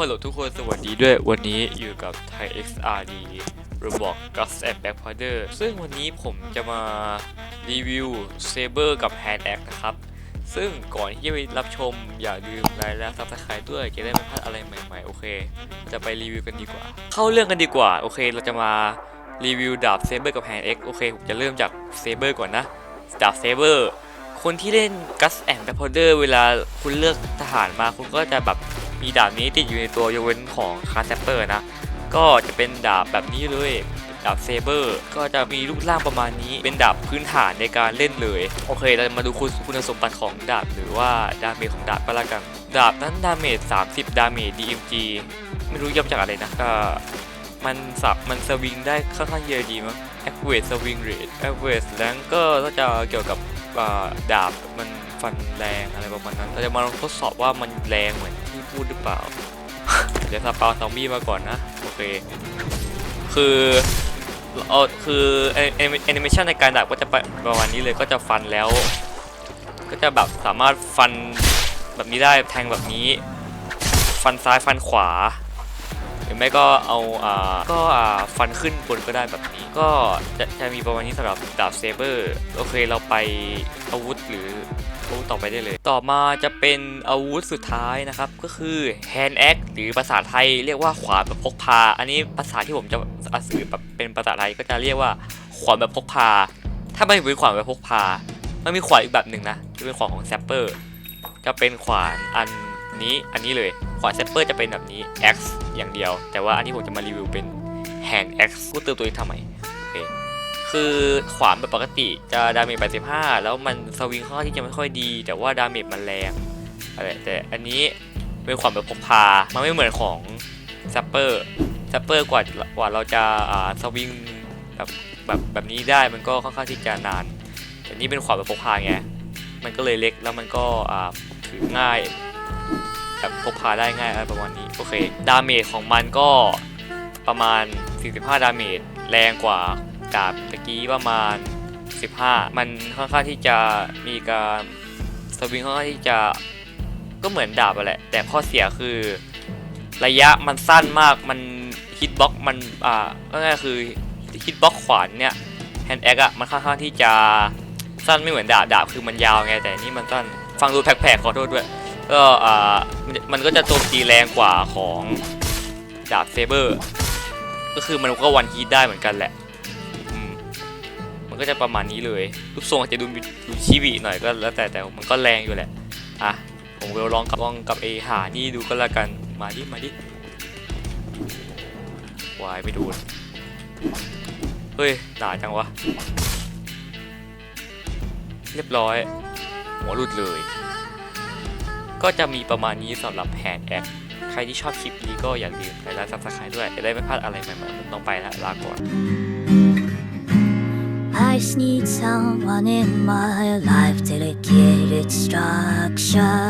ฮัลโหลทุกคนสวัสดีด้วยวันนี้อยู่กับไทย XRD ระบอก Gus and Back Powder ซึ่งวันนี้ผมจะมารีวิว Saber กับ Hand Axe นะครับ ซึ่งก่อนที่จะไปรับชมอย่าลืมไลค์และ Subscribe ด้วยจะได้ไม่พลาดอะไรใหม่ๆ โอเค จะไปรีวิวกันดีกว่า เข้าเรื่องกันดีกว่า โอเค เราจะมารีวิวดาบ Saber กับ Hand Axe โอเค ผมจะเริ่มจาก Saber ก่อนนะ ดาบ Saber คนที่เล่น Gus and Back Powder เวลาคุณเลือกทหารมาคุณก็จะแบบ มีดาบนี้ติดอยู่ในตัวยกเว้นของคาร์แซปเปอร์นะ ก็จะเป็นดาบแบบนี้เลยดาบเซเบอร์ก็จะมีรูปร่างประมาณนี้เป็นดาบพื้นฐานในการเล่นเลย โอเค เราจะมาดูคุณคุณสมบัติของดาบหรือว่าดาเมจของดาบก็แล้วกัน ดาบนั้นดาเมจ 30 ดาเมจ DMG ไม่รู้ย่อมจากอะไรนะก็มันสับมันสวิงได้ค่อนข้างเยอะดีมั้ง Average Swing Rate Average แรงก็จะเกี่ยวกับดาบมันฟันแรงอะไรประมาณนั้นเราจะมาลองทดสอบว่ามันแรงเหมือน พูดหรือเปล่า เดี๋ยวสปาวซอมบี้มาก่อนนะ โอเค คือเออคือแอนิเมชันในการดับก็จะไปประมาณนี้เลยก็จะฟันแล้ว ก็จะแบบสามารถฟันแบบนี้ได้แทงแบบนี้ ฟันซ้ายฟันขวา รือไม่ก็เอาอ่าก็อ่าฟันขึ้นบนก็ได้แบบนี้ ก็จะจะมีประมาณนี้สำหรับดาบเซเบอร์โอเคเราไปอาวุธหรืออาวุธต่อไปได้เลย ต่อมาจะเป็นอาวุธสุดท้ายนะครับ ก็คือ hand axe หรือภาษาไทยเรียกว่าขวานแบบพกพา อันนี้ภาษาที่ผมจะสื่อแบบเป็นภาษาไทยก็จะเรียกว่าขวานแบบพกพา ถ้าไม่เป็นขวานแบบพกพามันมีขวานอีกแบบหนึ่งนะที่เป็นขวานของแซปเปอร์จะเป็นขวานอัน นี้อันนี้เลยขวานแซปเปอร์จะเป็นแบบนี้ X อย่างเดียว แต่ว่าอันที่ผมจะมารีวิวเป็น Hand X พูดเติมตัวนี้ทำไมโอเคคือขวานแบบปกติจะดาเมจ85 แล้วมันสวิงค่อนข้างที่จะไม่ค่อยดี แต่ว่าดาเมจมันแรงอะไรแต่อันนี้เป็นขวานแบบพกพา มันไม่เหมือนของแซปเปอร์แซปเปอร์กว่ากว่าเราจะอ่าสวิงแบบแบบแบบนี้ได้มันก็ค่อนข้างที่จะนาน แต่นี่เป็นขวานแบบพกพาไง มันก็เลยเล็กแล้วมันก็อ่าถือง่าย แบบพกพาได้ง่ายอะไรประมาณนี้โอเคดาเมจของมันก็ประมาณ 45 ดาเมจแรงกว่าดาบตะกี้ประมาณ 15 มันค่อนข้างที่จะมีการสวิงค่อนข้างที่จะก็เหมือนดาบอะแหละ แต่ข้อเสียคือระยะมันสั้นมากมันฮิตบ็อกมันอ่าก็ง่ายคือฮิตบ็อกขวานเนี่ยแฮนด์แอคอะมันค่อนข้างที่จะสั้นไม่เหมือนดาบดาบคือมันยาวไงแต่นี่มันสั้นฟังดูแปลกๆขอโทษด้วย ก็อ่ามันก็จะโจมตีแรงกว่าของดาบเซเบอร์ ก็คือมันก็วันฮีทได้เหมือนกันแหละมันก็จะประมาณนี้เลยรูปทรงอาจจะดูดูชิบิหน่อยก็แล้วแต่แต่มันก็แรงอยู่แหละอะผมก็ลองกับลองกับเอหานี่ดูก็แล้วกันมาดิมาดิวายไปดูเฮ้ยหนาจังวะ เรียบร้อย หัวหลุดเลย ก็จะมีประมาณนี้สำหรับแ a น d แอคใครที่ชอบคลิปนี้ก็อย่าลืมไปไลค์ซับสไครต์ด้วย จะได้ไม่พลาดอะไรใหม่ๆผมต้องไปแล้วลาก่อน I just need someone in my life to get it structure